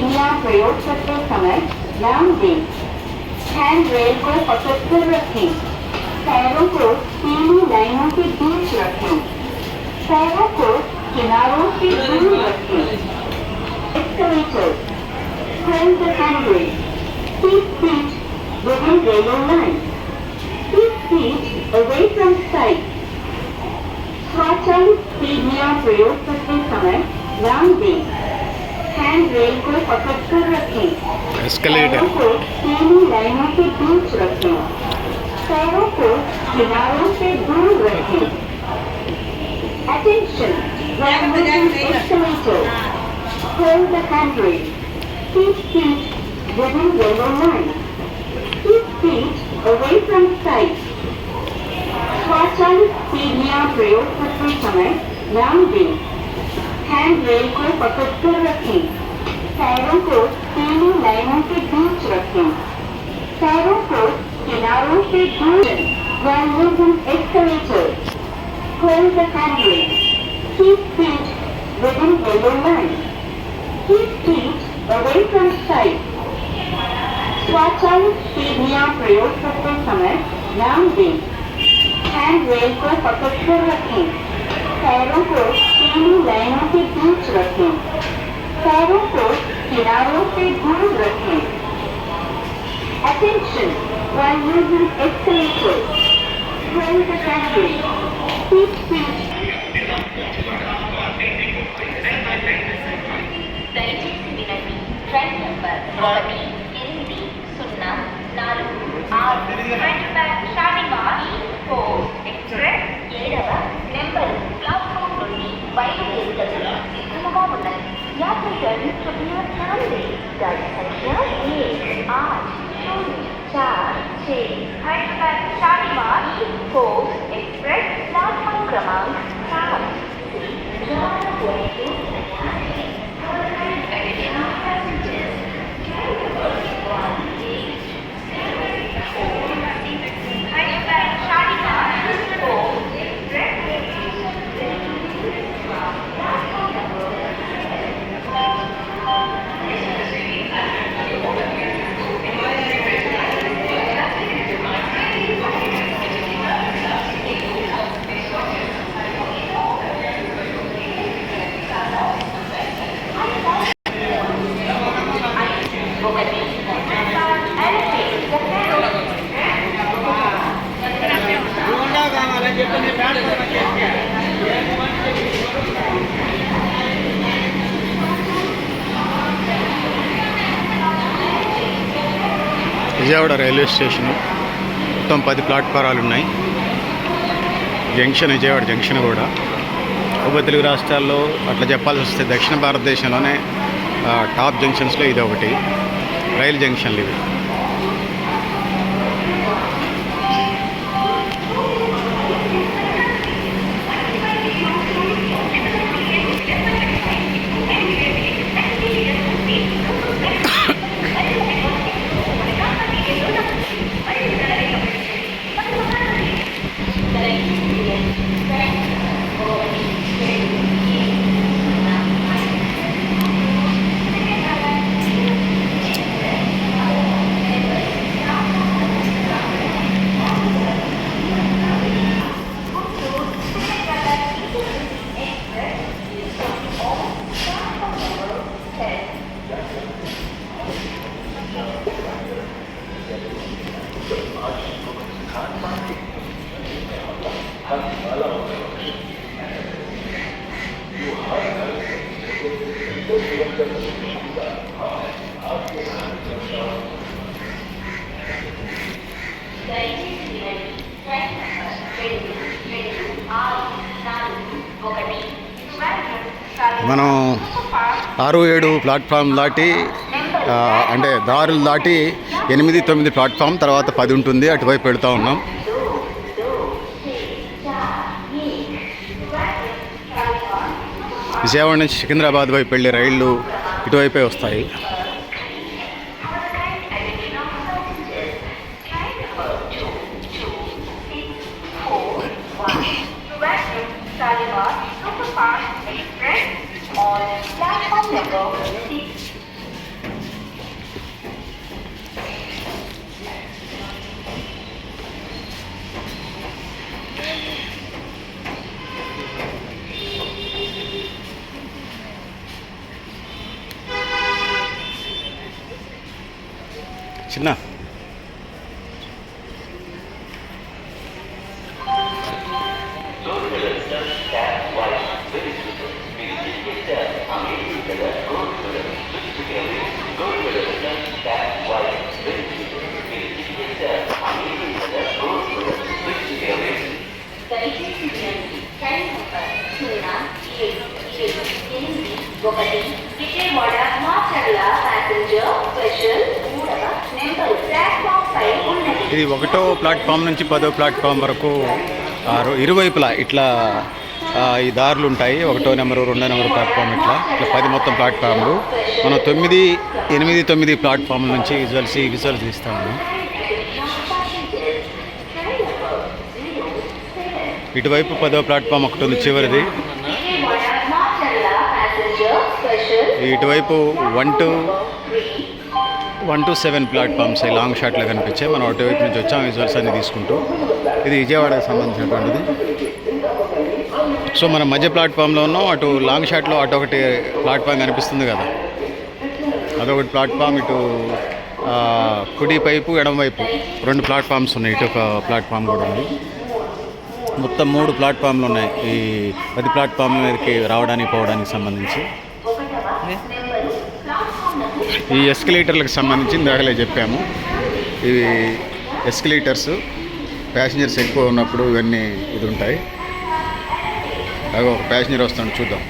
सीढ़ियाँ प्रयोग करते समय, ध्यान दें। हैंड रेल को पकड़कर रखें। पैरों को तीनों लाइनों के बीच रखें। पैरों को किनारों से दूर रखें। प्रयोग करते समय ध्यान दें। हैंड रेल को पकड़कर रखें एस्केलेटर को तीनों लाइनों के बीच रखें पैरों को किनारों से दूर रखें moving escalator, hold the handrail. Keep feet within yellow line. Keep feet away from side. स्वचालित सीढ़ियाँ प्रयोग करते समय ध्यान दें हैंड रेल को पकड़कर रखें। पैरों को तीनों लाइनों के बीच रखें। पैरों को किनारों से दूर वन मोर देन एक्सेलेटर प्रयोग करते समय ध्यान दें। हैंड रेल को पकड़कर रखें। पैरों को तीनों लाइनों के बीच रखें पैरों को किनारों से दूर रखें Attention while using escalator. Hold the handrail. Keep feet దయచేసి వినండి ట్రైన్ నంబర్ ఒకటి ఎనిమిది సున్నా నాలుగు ఆరు హైదరాబాద్ షాలిమార్ ఫోర్ ఎక్స్ప్రెస్ ఏడవ నెంబర్ ప్లాట్ఫామ్ வயதுகளில் சின்னமாவுடன் யாத்ரிகள் சுற்றுலா சாலை दस संख्या एक आठ शून्य चार छः हैदराबाद शालीमार को एक्सप्रेस प्लेटफॉर्म क्रमांक सात से जा रहे విజయవాడ రైల్వే స్టేషన్. మొత్తం పది ప్లాట్ఫారాలు ఉన్నాయి. జంక్షన్ విజయవాడ జంక్షన్ కూడా. ఉభయ తెలుగు రాష్ట్రాల్లో అట్లా చెప్పాల్సి వస్తే దక్షిణ భారతదేశంలోనే టాప్ జంక్షన్స్లో ఇది ఒకటి రైలు జంక్షన్లు ఇవి. దయచేసి వినండి ట్రైన్ నంబర్ రెండు ఆరు నాలుగు ఒకటి మనం ఆరు ఏడు ప్లాట్ఫామ్ దాటి అంటే దారులు దాటి ఎనిమిది తొమ్మిది ప్లాట్ఫామ్ తర్వాత పది ఉంటుంది అటువైపు పెడుతూ ఉన్నాం. విజయవాడ నుంచి సికింద్రాబాద్ వైపు వెళ్ళే రైళ్ళు ఇటువైపే వస్తాయి. చిన్న దయచేసి వినండి ట్రైన్ నంబర్ సున్నా ఏడు ఏడు ఎనిమిది ఒకటి ఇది ఒకటో ప్లాట్ఫామ్ నుంచి పదో ప్లాట్ఫామ్ వరకు ఇరువైపులా ఇట్లా ఈ దారులు ఉంటాయి. ఒకటో నెంబరు రెండో నెంబర్ ప్లాట్ఫామ్ ఇట్లా. ఇట్లా పది మొత్తం ప్లాట్ఫామ్లు. మనం తొమ్మిది ఎనిమిది తొమ్మిది ప్లాట్ఫామ్ నుంచి విజువల్స్ విజువల్స్ తీస్తాము ఇటువైపు పదో ప్లాట్ఫామ్ ఒకటి ఉంది చివరిది. ఇటువైపు one two one two seven platforms ఈ లాంగ్ షాట్లో కనిపించాయి మనం అటువైపు నుంచి వచ్చాం విజువల్స్ అన్ని తీసుకుంటూ. ఇది విజయవాడకు సంబంధించినటువంటిది. సో మనం మధ్య ప్లాట్ఫామ్లో ఉన్నాం అటు లాంగ్ షాట్లో అటు ఒకటి ప్లాట్ఫామ్ కనిపిస్తుంది కదా. అదొకటి ప్లాట్ఫామ్ ఇటు కుడి వైపు ఎడమ వైపు. రెండు ప్లాట్ఫామ్స్ ఉన్నాయి ఇటు ఒక ప్లాట్ఫామ్ కూడా ఉంది. మొత్తం మూడు ప్లాట్ఫామ్లు ఉన్నాయి ఈ పది ప్లాట్ఫామ్ మీదకి రావడానికి పోవడానికి సంబంధించి. ఈ ఎస్కలేటర్లకు సంబంధించి ఇందాకలే చెప్పాము. ఇవి ఎస్కలేటర్స్ ప్యాసింజర్స్ ఎక్కువ ఉన్నప్పుడు ఇవన్నీ ఇది ఉంటాయి. అలాగే ఒక ప్యాసింజర్ వస్తాడు చూద్దాం.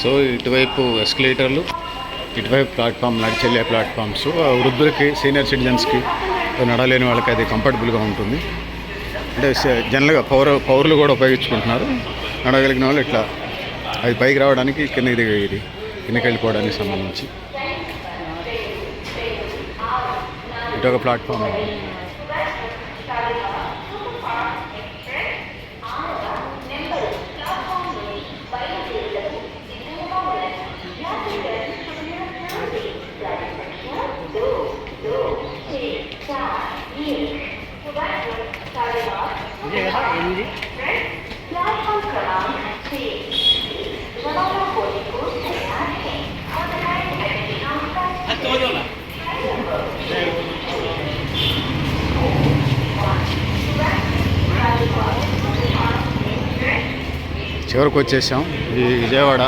సో ఇటువైపు ఎస్కలేటర్లు ఇటువైపు ప్లాట్ఫామ్ నడిచెళ్ళే ప్లాట్ఫామ్స్ ఆ వృద్ధులకి సీనియర్ సిటిజన్స్కి నడలేని వాళ్ళకి అది కంఫర్టబుల్గా ఉంటుంది. అంటే జనరల్గా పౌర పౌరులు కూడా ఉపయోగించుకుంటున్నారు. నడగలిగిన వాళ్ళు ఇట్లా అది పైకి రావడానికి కింద ఇది ఇది కిందకి వెళ్ళిపోవడానికి సంబంధించి. ఇటు ఒక ప్లాట్ఫామ్ చివరికి వచ్చేసాం. ఇది విజయవాడ.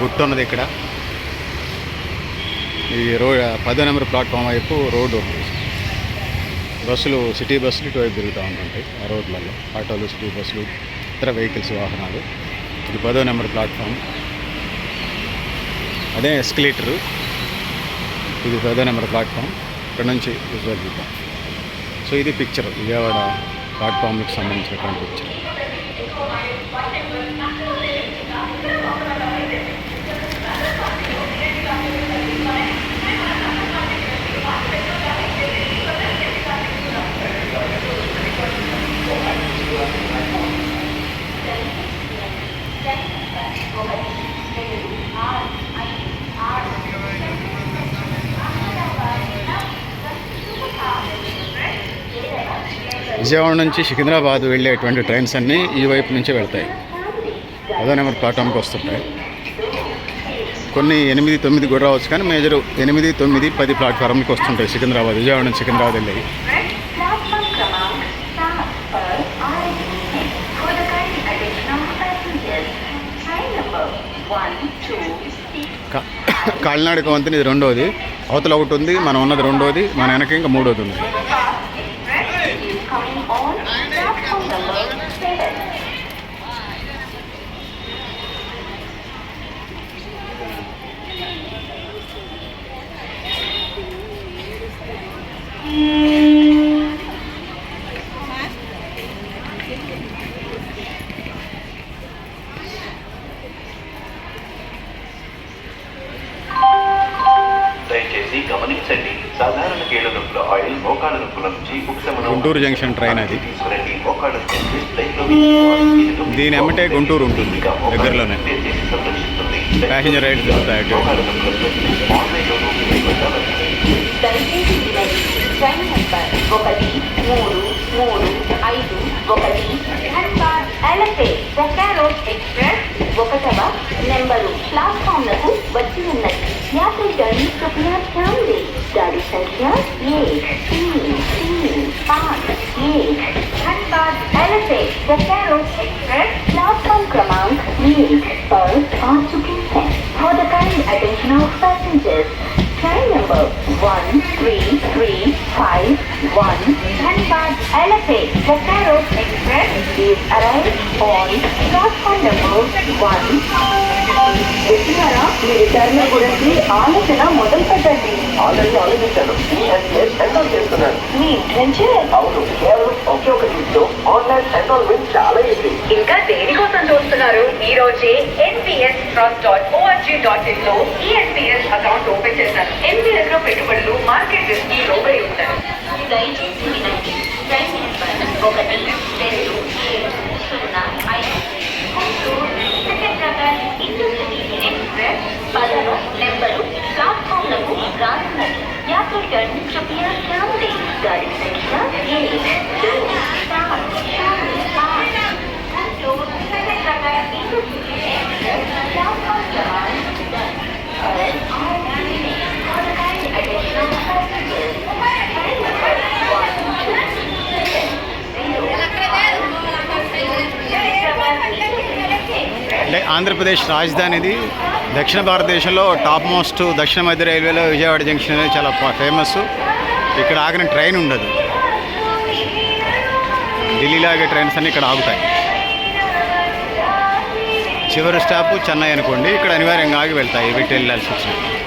గుట్ట ఉన్నది ఇక్కడ. ఈ రోడ్ పదో నెంబర్ ప్లాట్ఫామ్ వైపు రోడ్డు. బస్సులు సిటీ బస్సులు ఇటువైపు తిరుగుతూ ఉంటుంటాయి ఆ రోడ్లలో ఆటోలు సిటీ బస్సులు ఇతర వెహికల్స్ వాహనాలు. ఇది పదో నెంబర్ ప్లాట్ఫామ్. అదే ఎస్కలేటరు. ఇది పదో నెంబర్ ప్లాట్ఫామ్. ఇక్కడ నుంచి విజువల్ చూద్దాం. సో ఇది పిక్చర్. విజయవాడ ప్లాట్ఫామ్కి సంబంధించినటువంటి పిక్చర్. విజయవాడ నుంచి సికింద్రాబాద్ వెళ్ళేటువంటి ట్రైన్స్ అన్నీ ఈ వైపు నుంచే వెళ్తాయి. అదే నెంబర్ ప్లాట్ఫామ్కి వస్తుంటాయి. కొన్ని ఎనిమిది తొమ్మిది కూడా రావచ్చు కానీ మేజర్ ఎనిమిది తొమ్మిది పది ప్లాట్ఫారంకి వస్తుంటాయి సికింద్రాబాద్ విజయవాడ నుంచి సికింద్రాబాద్ వెళ్ళేవి కాలినాడు వంతుని ఇది రెండోది. అవతల ఒకటి ఉంది మనం ఉన్నది రెండోది మన వెనక ఇంకా మూడోది ఉంది. గుంటూరు జంక్షన్ ట్రైన్ అది. దీని ఎమ్మటే గుంటూరు ఉంటుంది. దగ్గరలోనే. ప్యాసింజర్ రైడ్స్ దొరుకుతాయి అటు. మోకాళ్ళ నొప్పుల నుంచి ఆన్లైన్లోనూ మీరు పొందవచ్చు. దయచేసి వినండి ట్రైన్ నెంబర్ ఒకటి మూడు మూడు ఐదు ఒకటి ధన్బాద్ ఎలఫేట్ బొకారో ఎక్స్ప్రెస్ ఒకటవ నెంబరు ప్లాట్ఫామ్లకు వచ్చి ఉన్నది యాత్రికులు కృపయా ధ్యాన్ దే गाड़ी संख्या एक तीन तीन पाँच एक धनबाद एलिफेट बोकारो एक्सप्रेस प्लेटफॉर्म क्रमांक एक पर आ चुके हैं for the kind attention of passengers number three five one. Dhanbad Elephant Bokaro Express is arrived on platform number one. వింటున్నారా మీ రిటైర్మెంట్ గురించి ఆలోచన మొదలు పెట్టండి ఆల్రెడీ ఆలోచించాను. ఈఎస్ఎస్ ఎన్రోల్ చేస్తున్నాను? మీ ఇంట్రెంచే అవును కేవలం ఒకే ఒక క్లిక్తో ఆన్లైన్ ఎన్రోల్మెంట్ చాలా ఈజీ. ఇంకా చూస్తున్నారు ఈ రోజే NPS trust dot org dot in లో ఈఎన్పిఎస్ అకౌంట్ ఓపెన్ చేశారు ఎన్పిఎస్ లో పెట్టుబడులు మార్కెట్ రిస్క్ కి లోబడి ఉంటారు దయచేసి వినండి ట్రైన్ నెంబర్ ఒకటి రెండు ఏడు సున్నా ఐదు గుంటూరు సికింద్రాబాద్ ఇంటర్సిటీ ఎక్స్ప్రెస్ పదవ నెంబరు ప్లాట్ఫామ్లకు రానున్నది యాత్రికన్ కృపయా ధ్యాన్ దే गाड़ी संख्या एक ఆంధ్రప్రదేశ్ రాజధానిది. దక్షిణ భారతదేశంలో టాప్ మోస్ట్ దక్షిణ మధ్య రైల్వేలో విజయవాడ జంక్షన్ అనేది చాలా ఫేమస్ ఇక్కడ ఆగిన ట్రైన్ ఉండదు. ఢిల్లీలో ఆగే ట్రైన్స్ అన్నీ ఇక్కడ ఆగుతాయి. చివరి స్టాప్ చెన్నై అనుకోండి. ఇక్కడ అనివార్యంగా ఆగి వెళ్తాయి వీటి వెళ్ళాల్సి వచ్చింది